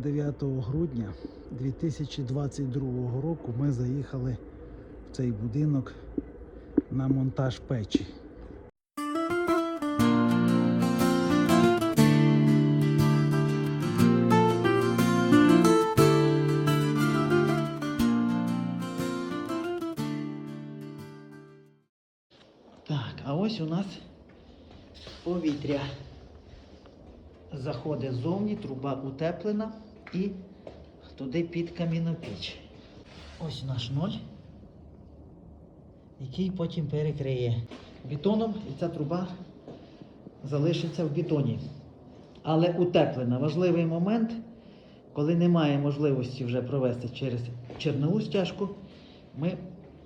9 грудня 2022 року ми заїхали в цей будинок на монтаж печі. Так, а ось у нас повітря. Заходить ззовні, труба утеплена і туди під камінопіч. Ось наш ноль, який потім перекриє бетоном, і ця труба залишиться в бетоні. Але утеплена. Важливий момент, коли немає можливості вже провести через чернову стяжку, ми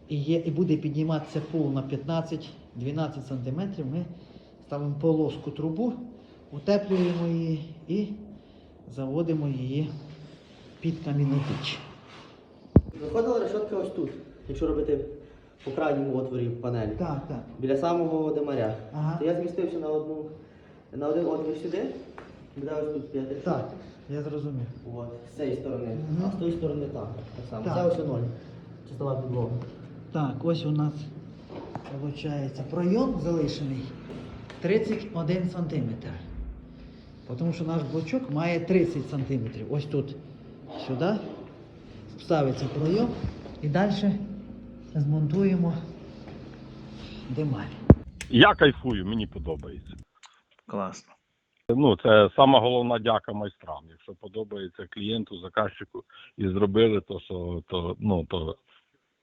і, є, і буде підніматися пол на 15-12 см, ми ставимо полоску трубу, утеплюємо її і заводимо її під камінну піч. Виходила решетка ось тут, якщо робити по крайньому отворі панелі. Так, так. Біля самого демаря. Ага. То я змістився на одну на один отвір сюди, ось тут п'яти. Так, я зрозумів. От, з цієї сторони. Мгм. А з тої сторони так. Так само. Так. Це ось ноль. Чистова підлога. Так, ось у нас виходить пройом залишений 31 см. Тому що наш блочок має 30 см. Ось тут сюди ставиться пройом і далі змонтуємо демаль. Я кайфую, мені подобається. Класно. Ну, це сама головна дяка майстрам. Якщо подобається клієнту, заказчику і зробили, то що то ну то.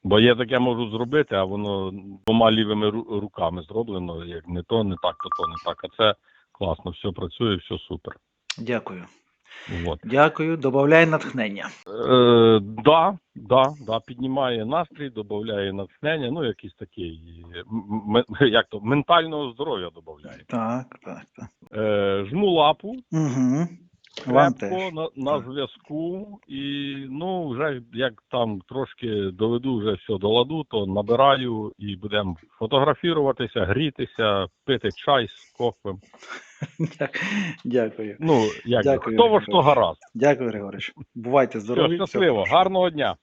Бо я таке можу зробити, а воно двома лівими руками зроблено. Як не то, не так, то то не так. А це класно, все працює, все супер. Дякую. Вот. Дякую. Добавляй натхнення. Е, да, да, да, піднімає настрій, додає натхнення, ну якийсь такий, м- як то, ментального здоров'я додає. Так, так, так. Е, жму лапу, Угу. Крепко на, на зв'язку, і ну вже як там трошки доведу вже все до ладу, то набираю і будемо фотографуватися, грітися, пити чай з кофем. Дя- Дякую. Ну як Дякую, хто во що Григорій. гаразд. Дякую, Григорич. Бувайте Все, здорові. щасливо, гарного дня.